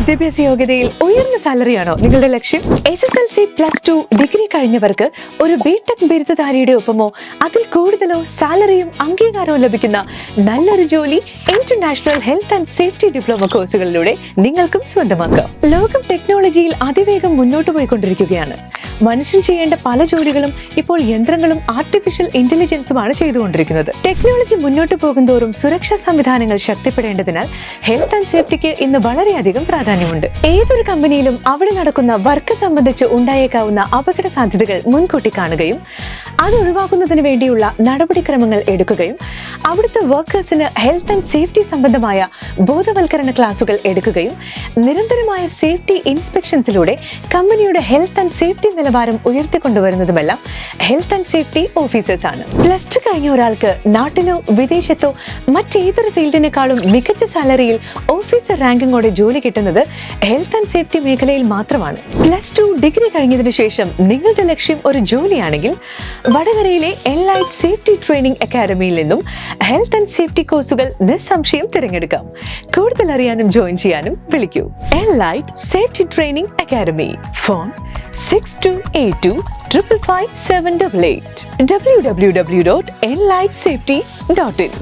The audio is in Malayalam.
വിദ്യാഭ്യാസ യോഗ്യതയിൽ ഉയർന്ന സാലറിയാണോ നിങ്ങളുടെ ലക്ഷ്യം? S S L C plus two degree കഴിഞ്ഞവർക്ക് ഒരു ബിടെക് ബിരുദധാരിയുടെ ഒപ്പമോ അതിൽ കൂടുതലോ സാലറിയും അംഗീകാരവും ലഭിക്കുന്ന നല്ലൊരു ജോലി international health and safety diploma കോഴ്സുകളിലൂടെ നിങ്ങൾക്കും സ്വന്തമാക്കാം. ലോകം ടെക്നോളജിയിൽ അതിവേഗം മുന്നോട്ട് പോയിക്കൊണ്ടിരിക്കുകയാണ്. മനുഷ്യൻ ചെയ്യേണ്ട പല ജോലികളും ഇപ്പോൾ യന്ത്രങ്ങളും ആർട്ടിഫിഷ്യൽ ഇന്റലിജൻസുമാണ് ചെയ്തുകൊണ്ടിരിക്കുന്നത്. ടെക്നോളജി മുന്നോട്ട് പോകുന്തോറും സുരക്ഷാ സംവിധാനങ്ങൾ ശക്തിപ്പെടേണ്ടതിനാൽ ഹെൽത്ത് ആൻഡ് സേഫ്റ്റിക്ക് ഇന്ന് വളരെയധികം പ്രാധാന്യമുണ്ട്. ഏതൊരു കമ്പനിയിലും അവിടെ നടക്കുന്ന വർക്ക് സംബന്ധിച്ച് ഉണ്ടായേക്കാവുന്ന അപകട സാധ്യതകൾ മുൻകൂട്ടി കാണുകയും അത് ഒഴിവാക്കുന്നതിന് വേണ്ടിയുള്ള നടപടിക്രമങ്ങൾ എടുക്കുകയും അവിടുത്തെ വർക്കേഴ്സിന് ഹെൽത്ത് ആൻഡ് സേഫ്റ്റി സംബന്ധമായ ബോധവൽക്കരണ ക്ലാസുകൾ എടുക്കുകയും നിരന്തരമായ സേഫ്റ്റി ഇൻസ്പെക്ഷൻസിലൂടെ കമ്പനിയുടെ ഹെൽത്ത് ആൻഡ് സേഫ്റ്റി നിലവാരം ഉയർത്തിക്കൊണ്ടുവരുന്നതുമെല്ലാം ഹെൽത്ത് ആൻഡ് സേഫ്റ്റി ഓഫീസേഴ്സ് ആണ്. പ്ലസ് ടു കഴിഞ്ഞ ഒരാൾക്ക് നാട്ടിലോ വിദേശത്തോ മറ്റേതൊരു ഫീൽഡിനേക്കാളും മികച്ച സാലറിയിൽ ഓഫീസർ റാങ്കിങ്ങോടെ ജോലി കിട്ടുന്നത് ഹെൽത്ത് ആൻഡ് സേഫ്റ്റി മേഖലയിൽ മാത്രമാണ്. പ്ലസ് ടു ഡിഗ്രി കഴിഞ്ഞതിനു ശേഷം നിങ്ങളുടെ ലക്ഷ്യം ഒരു ജോലിയാണെങ്കിൽ വടകരയിലെ എൻലൈറ്റ് സേഫ്റ്റി ട്രെയിനിംഗ് അക്കാദമിയിൽ നിന്നും ഹെൽത്ത് ആൻഡ് സേഫ്റ്റി കോഴ്സുകൾ നിസ്സംശയം തിരഞ്ഞെടുക്കാം. കൂടുതൽ അറിയാനും ജോയിൻ ചെയ്യാനും വിളിക്കൂ. Enlight safety training academy phone six two eight two triple five seven double eight W W W dot enlight safety dot in